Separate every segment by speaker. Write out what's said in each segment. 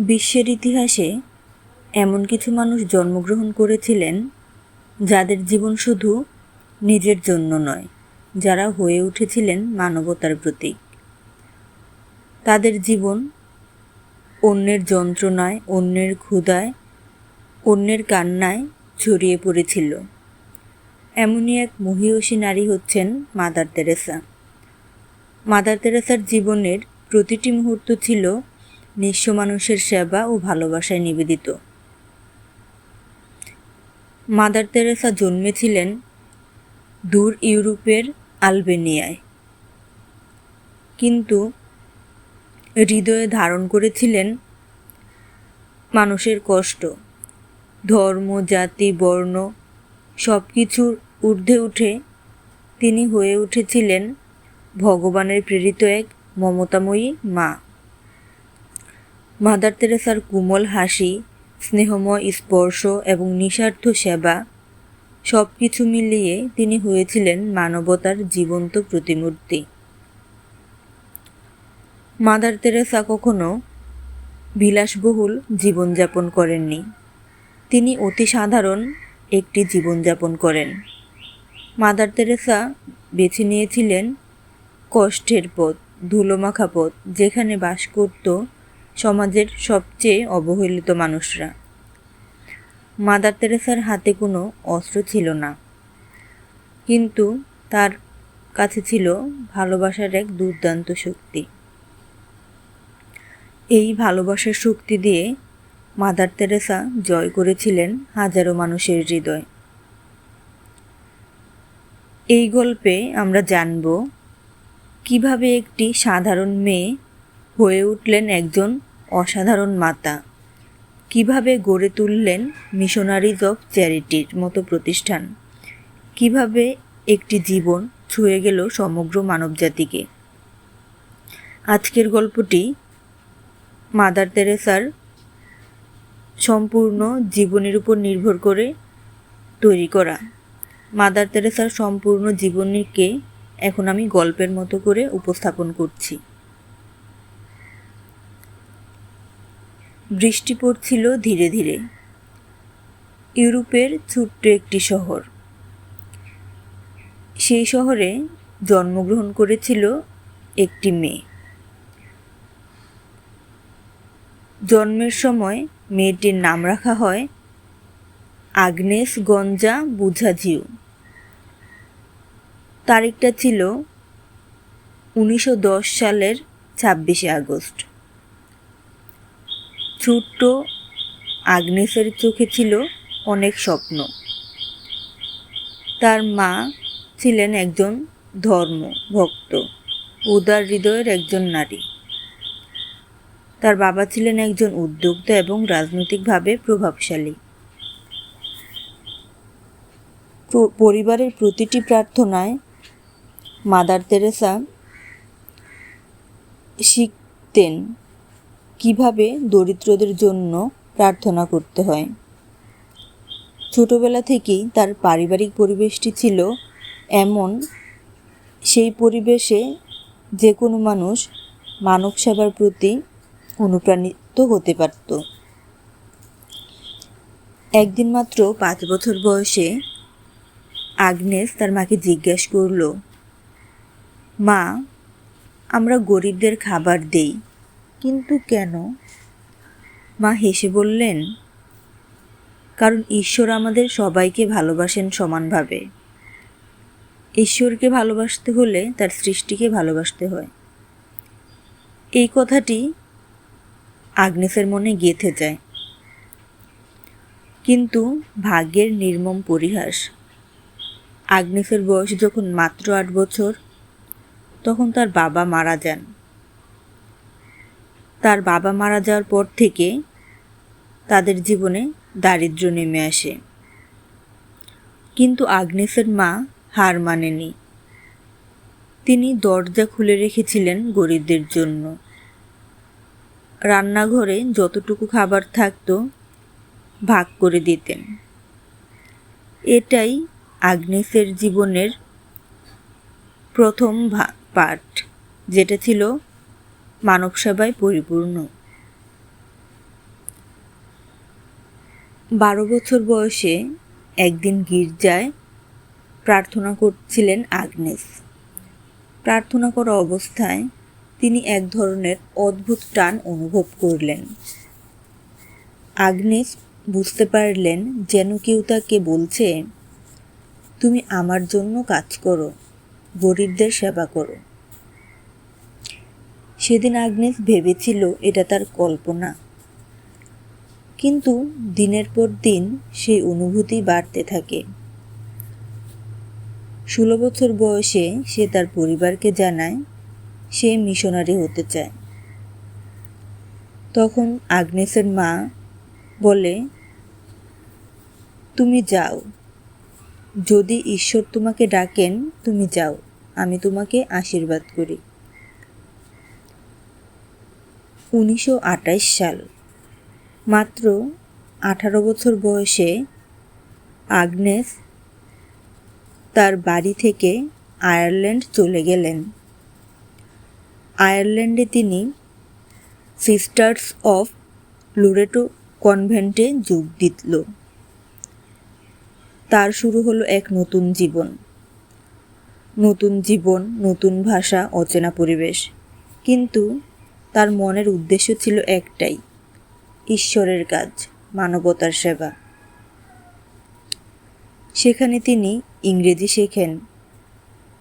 Speaker 1: বিশ্বের ইতিহাসে এমন কিছু মানুষ জন্মগ্রহণ করেছিলেন যাদের জীবন শুধু নিজের জন্য নয়, যারা হয়ে উঠেছিলেন মানবতার প্রতীক। তাদের জীবন অন্যের যন্ত্রণায়, অন্যের ক্ষুধায়, অন্যের কান্নায় ছড়িয়ে পড়েছিল। এমনই এক মহিয়সী নারী হচ্ছেন মাদার তেরেসা। মাদার তেরেসার জীবনের প্রতিটি মুহূর্ত ছিল নিঃস্ব মানুষের সেবা ও ভালোবাসায় নিবেদিত। মাদার তেরেসা জন্মেছিলেন দূর ইউরোপের আলবেনিয়ায়। কিন্তু হৃদয়ে ধারণ করেছিলেন মানুষের কষ্ট, ধর্ম, জাতি, বর্ণ সব কিছুর ঊর্ধ্বে উঠে তিনি হয়ে উঠেছিলেন ভগবানের প্রেরিত এক মমতাময়ী মা। মাদার তেরেসার কোমল হাসি, স্নেহময় স্পর্শ এবং নিঃস্বার্থ সেবা সব কিছু মিলিয়ে তিনি হয়েছিলেন মানবতার জীবন্ত প্রতিমূর্তি। মাদার তেরেসা কখনো বিলাসবহুল জীবনযাপন করেননি। তিনি অতি সাধারণ একটি জীবনযাপন করেন। মাদার তেরেসা বেছে নিয়েছিলেন কষ্টের পথ, ধুলোমাখা পথ, যেখানে বাস করত সমাজের সবচেয়ে অবহেলিত মানুষরা। মাদার তেরেসার হাতে কোনো অস্ত্র ছিল না। কিন্তু তার কাছে ছিল ভালোবাসার এক দুর্দান্ত শক্তি। এই ভালোবাসার শক্তি দিয়ে মাদার তেরেসা জয় করেছিলেন হাজারো মানুষের হৃদয়। এই গল্পে আমরা জানব কীভাবে একটি সাধারণ মেয়ে হয়ে উঠলেন একজন অসাধারণ মাতা। কীভাবে গড়ে তুললেন মিশনারিজ অফ চ্যারিটির মতো প্রতিষ্ঠান? কীভাবে একটি জীবন ছুঁয়ে গেল সমগ্র মানবজাতিকে? আজকের গল্পটি মাদার তেরেসার সম্পূর্ণ জীবনের উপর নির্ভর করে তৈরি করা। মাদার তেরেসার সম্পূর্ণ জীবনীকে এখন আমি গল্পের মতো করে উপস্থাপন করছি। বৃষ্টি পড়ছিল ধীরে ধীরে। ইউরোপের ছোট্ট একটি শহর। সেই শহরে জন্মগ্রহণ করেছিল একটি মেয়ে। জন্মের সময় মেয়েটির নাম রাখা হয় আগ্নেস গঞ্জা বুঝাঝিউ। তারিখটা ছিল উনিশশো দশ সালের ছাব্বিশে আগস্ট। ছোট্ট আগ্নেসের চোখে ছিল অনেক স্বপ্ন। তার মা ছিলেন একজন ধর্ম ভক্ত, উদার হৃদয়ের একজন নারী। তার বাবা ছিলেন একজন উদ্যোক্তা এবং রাজনৈতিকভাবে প্রভাবশালী। পরিবারের প্রতিটি প্রার্থনায় মাদার তেরেসা শিখতেন। কীভাবে দরিদ্রদের জন্য প্রার্থনা করতে হয়? ছোটবেলা থেকেই তার পারিবারিক পরিবেশটি ছিল এমন। সেই পরিবেশে যে কোনো মানুষ মানব সেবার প্রতি অনুপ্রাণিত হতে পারত। একদিন মাত্র পাঁচ বছর বয়সে আগ্নেস তার মাকে জিজ্ঞেস করল, মা, আমরা গরিবদের খাবার দেই কিন্তু কেন? মা হেসে বললেন, কারণ ঈশ্বর আমাদের সবাইকে ভালোবাসেন সমানভাবে। ঈশ্বরকে ভালোবাসতে হলে তার সৃষ্টিকে ভালোবাসতে হয়। এই কথাটি আগ্নেসের মনে গেঁথে যায়। কিন্তু ভাগ্যের নির্মম পরিহাস। আগ্নেসের বয়স যখন মাত্র আট বছর, তখন তার বাবা মারা যান। তার বাবা মারা যাওয়ার পর থেকে তাদের জীবনে দারিদ্র নেমে আসে। কিন্তু আগ্নেসের মা হার মানেনি। তিনি দরজা খুলে রেখেছিলেন গরিবদের জন্য। রান্নাঘরে যতটুকু খাবার থাকতো ভাগ করে দিতেন। এটাই আগ্নেসের জীবনের প্রথম পাঠ, যেটা ছিল মানব সেবায় পরিপূর্ণ। বারো বছর বয়সে একদিন গির্জায় প্রার্থনা করছিলেন আগ্নেস। প্রার্থনা করা অবস্থায় তিনি এক ধরনের অদ্ভুত টান অনুভব করলেন। আগ্নেস বুঝতে পারলেন যেন কেউ তাকে বলছে, তুমি আমার জন্য কাজ করো, গরিবদের সেবা করো। সেদিন আগ্নেস ভেবেছিল এটা তার কল্পনা। কিন্তু দিনের পর দিন সেই অনুভূতি বাড়তে থাকে। ষোলো বছর বয়সে সে তার পরিবারকে জানায়, সে মিশনারি হতে চায়। তখন আগ্নেসের মা বলে, তুমি যাও। যদি ঈশ্বর তোমাকে ডাকেন, তুমি যাও। আমি তোমাকে আশীর্বাদ করি। উনিশশো সাল। মাত্র আঠারো বছর বয়সে আগনেস তার বাড়ি থেকে আয়ারল্যান্ড চলে গেলেন। আয়ারল্যান্ডে তিনি সিস্টার্স অফ লুরেটো কনভেন্টে যোগ দিতল তার শুরু হলো এক নতুন জীবন। নতুন জীবন, নতুন ভাষা, অচেনা পরিবেশ। কিন্তু তার মনের উদ্দেশ্য ছিল একটাই, ঈশ্বরের কাজ, মানবতার সেবা। সেখানে তিনি ইংরেজি শেখেন,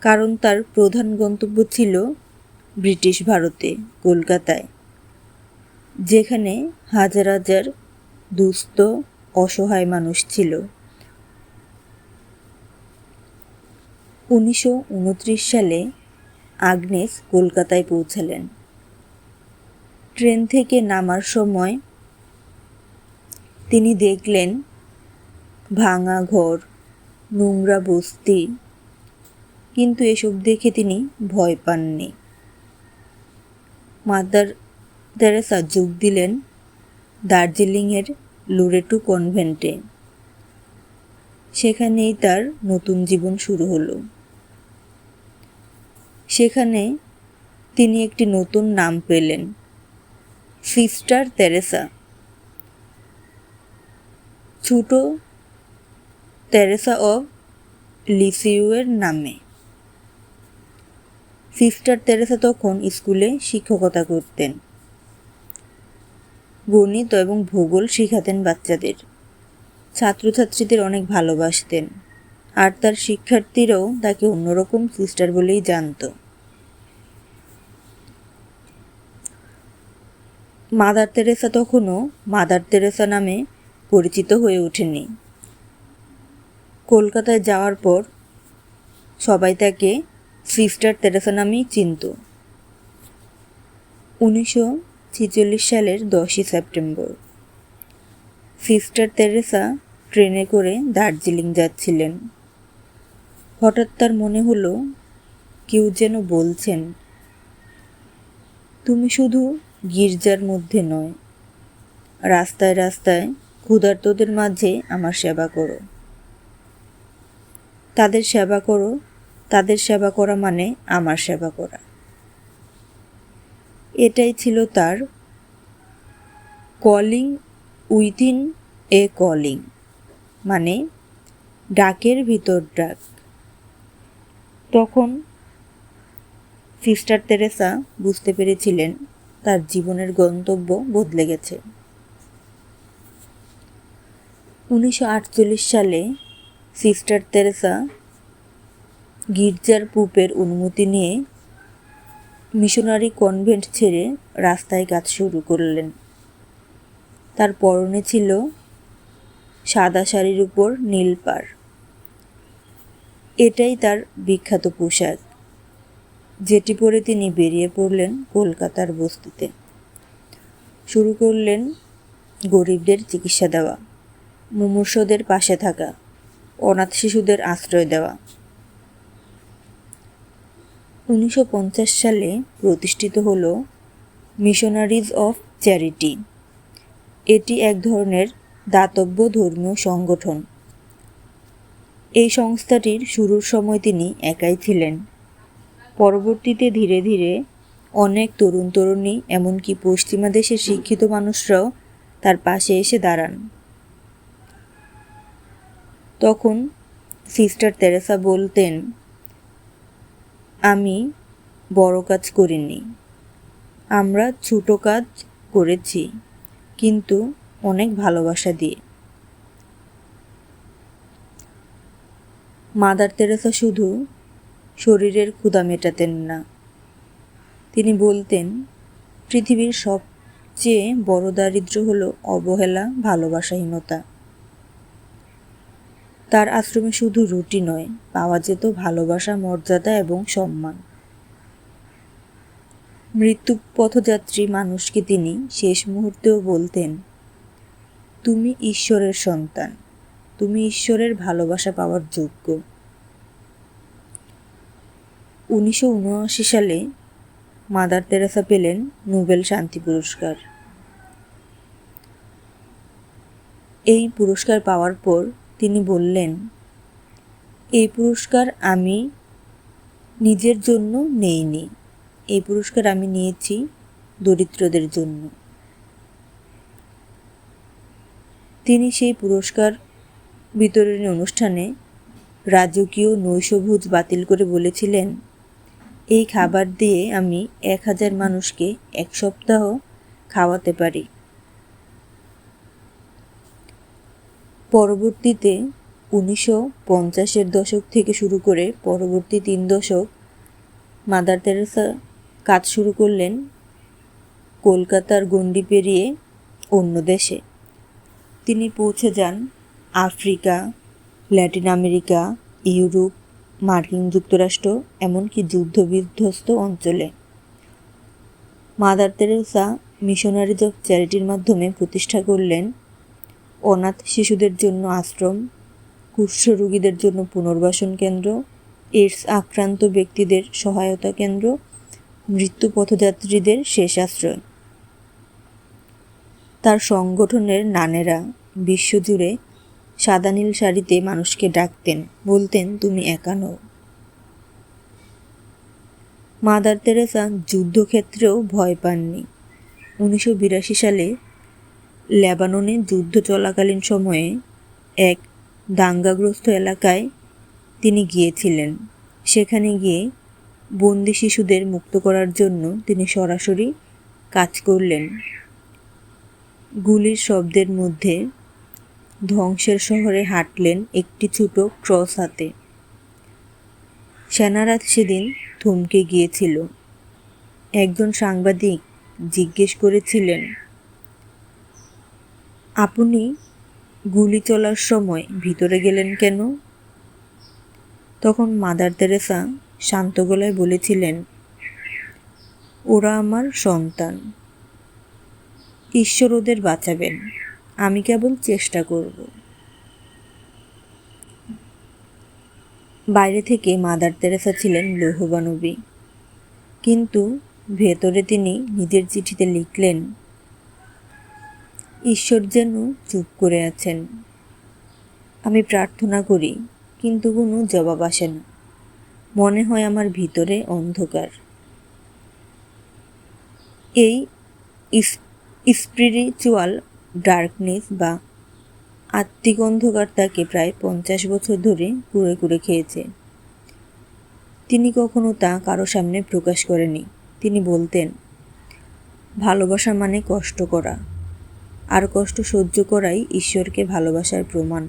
Speaker 1: কারণ তার প্রধান গন্তব্য ছিল ব্রিটিশ ভারতে, কলকাতায়, যেখানে হাজার হাজার দুস্থ, অসহায় মানুষ ছিল। উনিশশো উনত্রিশ সালে আগ্নেস কলকাতায় পৌঁছালেন। ট্রেন থেকে নামার সময় তিনি দেখলেন ভাঙা ঘর, নোংরা বস্তি। কিন্তু এসব দেখে তিনি ভয় পাননি। মাদার তেরেসা যোগ দিলেন দার্জিলিংয়ের লুরেটু কনভেন্টে। সেখানেই তার নতুন জীবন শুরু হলো। সেখানে তিনি একটি নতুন নাম পেলেন। সিস্টার তেরেসা ছোট তেরেসা অব লিসিউয়ের নামে। সিস্টার তেরেসা তখন স্কুলে শিক্ষকতা করতেন। গণিত এবং ভূগোল শেখাতেন বাচ্চাদের। ছাত্রছাত্রীদের অনেক ভালোবাসতেন। আর তার শিক্ষার্থীরাও তাকে অন্যরকম সিস্টার বলেই জানত। মাদার তেরেসা তখনও মাদার তেরেসা নামে পরিচিত হয়ে ওঠেনি। কলকাতায় যাওয়ার পর সবাই তাকে সিস্টার তেরেসা নামেই চিনত। উনিশশো ছেচল্লিশ সালের দশই সেপ্টেম্বর। সিস্টার তেরেসা ট্রেনে করে দার্জিলিং যাচ্ছিলেন। হঠাৎ তার মনে হলো, কেউ যেন বলছেন, তুমি শুধু গির্জার মধ্যে নয়। রাস্তায় রাস্তায় ক্ষুধার্তদের মাঝে আমার সেবা করো। তাদের সেবা করো, তাদের সেবা করা মানে আমার সেবা করা। এটাই ছিল তার কলিং উইথিন এ কলিং মানে ডাকের ভিতর ডাক। তখন সিস্টার তেরেসা বুঝতে পেরেছিলেন তার জীবনের গন্তব্য বদলে গেছে। উনিশশো আটচল্লিশ সালে সিস্টার তেরেসা গির্জার পুপের অনুমতি নিয়ে মিশনারি কনভেন্ট ছেড়ে রাস্তায় কাজ শুরু করলেন। তার পরনে ছিল সাদা শাড়ির উপর নীল পাড়। এটাই তার বিখ্যাত পোশাক। যেটি পরে তিনি বেরিয়ে পড়লেন কলকাতার বস্তিতে। শুরু করলেন গরিবদের চিকিৎসা দেওয়া, মুমূর্ষদের পাশে থাকা, অনাথ শিশুদের আশ্রয় দেওয়া। উনিশশো পঞ্চাশ সালে প্রতিষ্ঠিত হল মিশনারিজ অফ চ্যারিটি এটি এক ধরনের দাতব্য ধর্মীয় সংগঠন। এই সংস্থাটির শুরুর সময় তিনি একাই ছিলেন। পরবর্তীতে ধীরে ধীরে অনেক তরুণ তরুণী, এমনকি পশ্চিমা দেশের শিক্ষিত মানুষরাও তার পাশে এসে দাঁড়ান। তখন সিস্টার তেরেসা বলতেন, আমি বড় কাজ করিনি। আমরা ছোট কাজ করেছি, কিন্তু অনেক ভালোবাসা দিয়ে। মাদার তেরেসা শুধু শরীরের ক্ষুদা মেটাতেন না। তিনি বলতেন, পৃথিবীর সবচেয়ে বড় দারিদ্র হলো অবহেলা, ভালোবাসাহীনতা। তার আশ্রমে শুধু রুটি নয়, পাওয়া যেত ভালোবাসা, মর্যাদা এবং সম্মান। মৃত্যু পথযাত্রী মানুষকে তিনি শেষ মুহূর্তেও বলতেন, তুমি ঈশ্বরের সন্তান। তুমি ঈশ্বরের ভালোবাসা পাওয়ার যোগ্য। উনিশশো উনআশি সালে মাদার তেরেসা পেলেন নোবেল শান্তি পুরস্কার। এই পুরস্কার পাওয়ার পর তিনি বললেন, এই পুরস্কার আমি নিজের জন্য নেইনি। এই পুরস্কার আমি নিয়েছি দরিদ্রদের জন্য। তিনি সেই পুরস্কার বিতরণী অনুষ্ঠানে রাজকীয় নৈশভোজ বাতিল করে বলেছিলেন এই খাবার দিয়ে আমি এক হাজার মানুষকে এক সপ্তাহ খাওয়াতে পারি। পরবর্তীতে উনিশশো পঞ্চাশের দশক থেকে শুরু করে পরবর্তী তিন দশক মাদার তেরেসা কাজ শুরু করলেন কলকাতার গণ্ডি পেরিয়ে অন্য দেশে। তিনি পৌঁছে যান আফ্রিকা, ল্যাটিন আমেরিকা, ইউরোপ মার্কিন যুক্তরাষ্ট্র, এমনকি যুদ্ধবিধ্বস্ত অঞ্চলে। মাদার তেরেসা মিশনারিজ অফ চ্যারিটির মাধ্যমে প্রতিষ্ঠা করলেন অনাথ শিশুদের জন্য আশ্রম, কুষ্ঠ রোগীদের জন্য পুনর্বাসন কেন্দ্র এইডস আক্রান্ত ব্যক্তিদের সহায়তা কেন্দ্র, মৃত্যু পথযাত্রীদের শেষ আশ্রয়। তার সংগঠনের নানেরা বিশ্বজুড়ে সাদা নীল শাড়িতে মানুষকে ডাকতেন, বলতেন, তুমি একা নও। মাদার তেরেসা যুদ্ধক্ষেত্রেও ভয় পাননি। উনিশশো বিরাশি সালে লেবাননে যুদ্ধ চলাকালীন সময়ে এক দাঙ্গাগ্রস্ত এলাকায় তিনি গিয়েছিলেন। সেখানে গিয়ে বন্দি শিশুদের মুক্ত করার জন্য তিনি সরাসরি কাজ করলেন। গুলির শব্দের মধ্যে ধ্বংসের শহরে হাঁটলেন একটি ছোট ক্রস হাতে। সেনারা সেদিন থমকে গিয়েছিল। একজন সাংবাদিক জিজ্ঞেস করেছিলেন, আপনি গুলি চলার সময় ভিতরে গেলেন কেন? তখন মাদার তেরেসা শান্ত গলায় বলেছিলেন, ওরা আমার সন্তান। ঈশ্বর ওদের বাঁচাবেন। আমি কেবল চেষ্টা করব। বাইরে থেকে মাদার তেরেসা ছিলেন লৌহবানবী কিন্তু ভেতরে তিনি নিজের চিঠিতে লিখলেন, ঈশ্বর যেন চুপ করে আছেন। আমি প্রার্থনা করি, কিন্তু কোনো জবাব আসে না। মনে হয় আমার ভিতরে অন্ধকার। এই স্পিরিচুয়াল ডার্কনেস বা আত্মিক অন্ধকার তাকে প্রায় পঞ্চাশ বছর ধরে কুড়ে কুড়ে খেয়েছে। তিনি কখনো তা কারও সামনে প্রকাশ করেনি। তিনি বলতেন, ভালোবাসা মানে কষ্ট করা। আর কষ্ট সহ্য করাই ঈশ্বরকে ভালোবাসার প্রমাণ।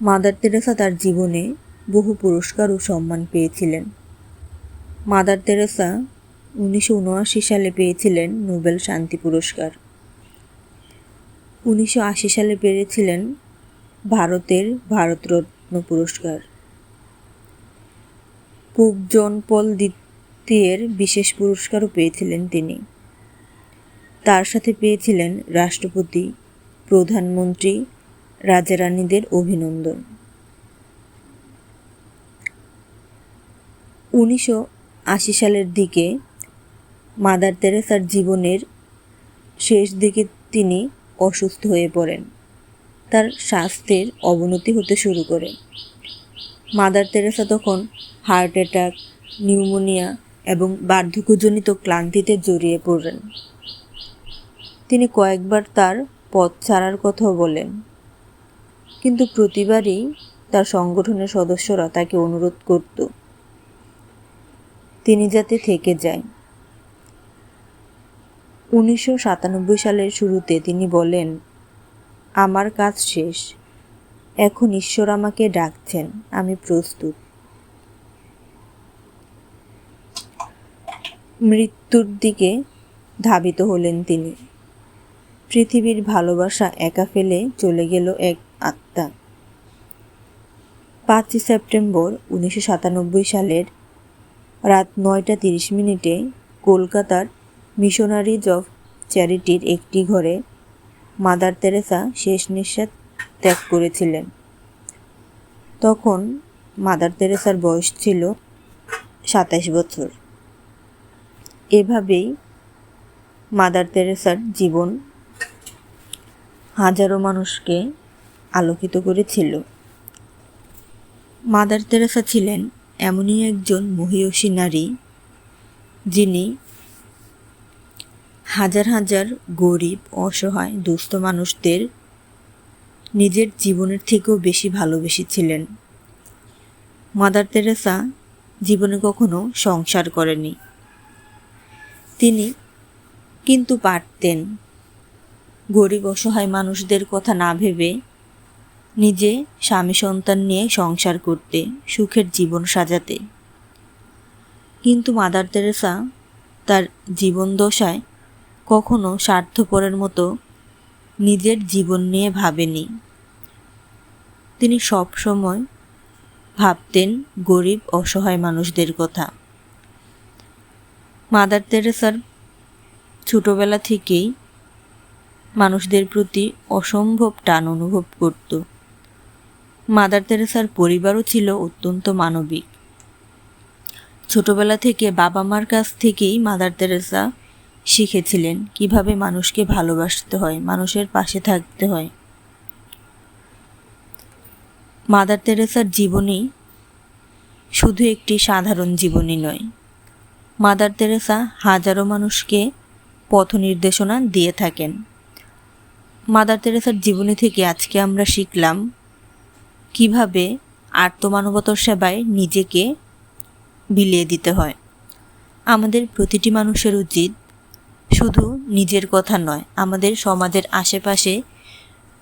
Speaker 1: মাদার তেরেসা তার জীবনে বহু পুরস্কার ও সম্মান পেয়েছিলেন। মাদার তেরেসা উনিশশো উনআশি সালে পেয়েছিলেন নোবেল শান্তি পুরস্কার। উনিশশো আশি সালে পেয়েছিলেন ভারতের ভারতরত্ন পুরস্কার। পোপ জন পল দ্বিতীয়ের বিশেষ পুরস্কারও পেয়েছিলেন তিনি। তার সাথে পেয়েছিলেন রাষ্ট্রপতি, প্রধানমন্ত্রী, রাজারানীদের অভিনন্দন। উনিশশো আশি সালের দিকে মাদার তেরেসার জীবনের শেষ দিকে তিনি অসুস্থ হয়ে পড়েন। তার স্বাস্থ্যের অবনতি হতে শুরু করে। মাদার তেরেসা তখন হার্ট অ্যাটাক, নিউমোনিয়া এবং বার্ধক্যজনিত ক্লান্তিতে জড়িয়ে পড়লেন তিনি কয়েকবার তার পথ ছাড়ার কথাও বলেন, কিন্তু প্রতিবারই তার সংগঠনের সদস্যরা তাকে অনুরোধ করত, তিনি যাতে থেকে যায়। উনিশশো সাতানব্বই সালের শুরুতে তিনি বলেন, আমার কাজ শেষ। এখন ঈশ্বর আমাকে ডাকছেন। আমি প্রস্তুত। মৃত্যুর দিকে ধাবিত হলেন তিনি। পৃথিবীর ভালোবাসা একা ফেলে চলে গেল এক আত্মা। পাঁচই সেপ্টেম্বর উনিশশো সাতানব্বই সালের রাত নয়টা তিরিশ মিনিটে কলকাতার মিশনারিজ অফ চ্যারিটির একটি ঘরে মাদার তেরেসা শেষ নিঃশ্বাস ত্যাগ করেছিলেন। তখন মাদার তেরেসার বয়স ছিল সাতাশ বছর। এভাবেই মাদার তেরেসার জীবন হাজারো মানুষকে আলোকিত করেছিল। মাদার তেরেসা ছিলেন এমনই একজন মহিয়সী নারী যিনি হাজার হাজার গরিব, অসহায়, দুস্থ মানুষদের নিজের জীবনের থেকেও বেশি ভালোবেসেছিলেন। মাদার তেরেসা জীবনে কখনো সংসার করেনি। তিনি কিন্তু পারতেন। গরিব, অসহায় মানুষদের কথা না ভেবে নিজে স্বামী সন্তান নিয়ে সংসার করতে, সুখের জীবন সাজাতে। কিন্তু মাদার তেরেসা তার জীবন দশায় কখনো স্বার্থপরের মতো নিজের জীবন নিয়ে ভাবেনি। তিনি সব সময় ভাবতেন গরিব, অসহায় মানুষদের কথা। মাদার তেরেসার ছোটবেলা থেকেই মানুষদের প্রতি অসম্ভব টান অনুভব করত। মাদার তেরেসার পরিবারও ছিল অত্যন্ত মানবিক। ছোটবেলা থেকে বাবা মার কাছ থেকেই মাদার তেরেসা শিখেছিলেন কীভাবে মানুষকে ভালোবাসতে হয়, মানুষের পাশে থাকতে হয়। মাদার তেরেসার জীবনী শুধু একটি সাধারণ জীবনী নয়। মাদার তেরেসা হাজারো মানুষকে পথ নির্দেশনা দিয়ে থাকেন। মাদার তেরেসার জীবনী থেকে আজকে আমরা শিখলাম কীভাবে আত্মমানবতার সেবায় নিজেকে বিলিয়ে দিতে হয়। আমাদের প্রতিটি মানুষের উচিত শুধু নিজের কথা নয়, আমাদের সমাজের আশেপাশে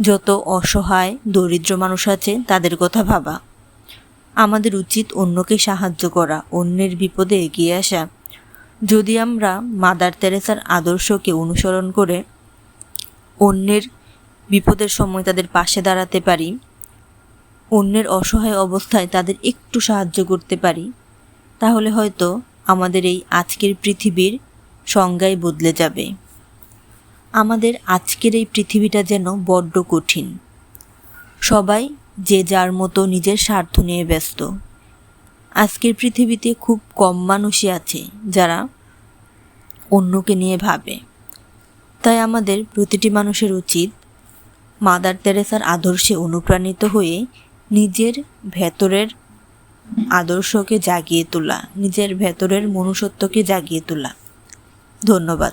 Speaker 1: যত অসহায়, দরিদ্র মানুষ আছে, তাদের কথা ভাবা। আমাদের উচিত অন্যকে সাহায্য করা, অন্যের বিপদে এগিয়ে আসা। যদি আমরা মাদার তেরেসার আদর্শকে অনুসরণ করে অন্যের বিপদের সময় তাদের পাশে দাঁড়াতে পারি, অন্যের অসহায় অবস্থায় তাদের একটু সাহায্য করতে পারি, তাহলে হয়তো আমাদের এই আজকের পৃথিবীর সংজ্ঞাই বদলে যাবে। আমাদের আজকের এই পৃথিবীটা যেন বড্ড কঠিন। সবাই যে যার মতো নিজের স্বার্থ নিয়ে ব্যস্ত। আজকের পৃথিবীতে খুব কম মানুষই আছে যারা অন্যকে নিয়ে ভাবে। তাই আমাদের প্রতিটি মানুষের উচিত মাদার তেরেসার আদর্শে অনুপ্রাণিত হয়ে নিজের ভেতরের আদর্শকে জাগিয়ে তোলা, নিজের ভেতরের মনুষ্যত্বকে জাগিয়ে তোলা। ধন্যবাদ।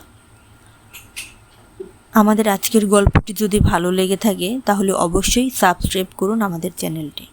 Speaker 1: আমাদের আজকের গল্পটি যদি ভালো লেগে থাকে তাহলে অবশ্যই সাবস্ক্রাইব করুন আমাদের চ্যানেলটি।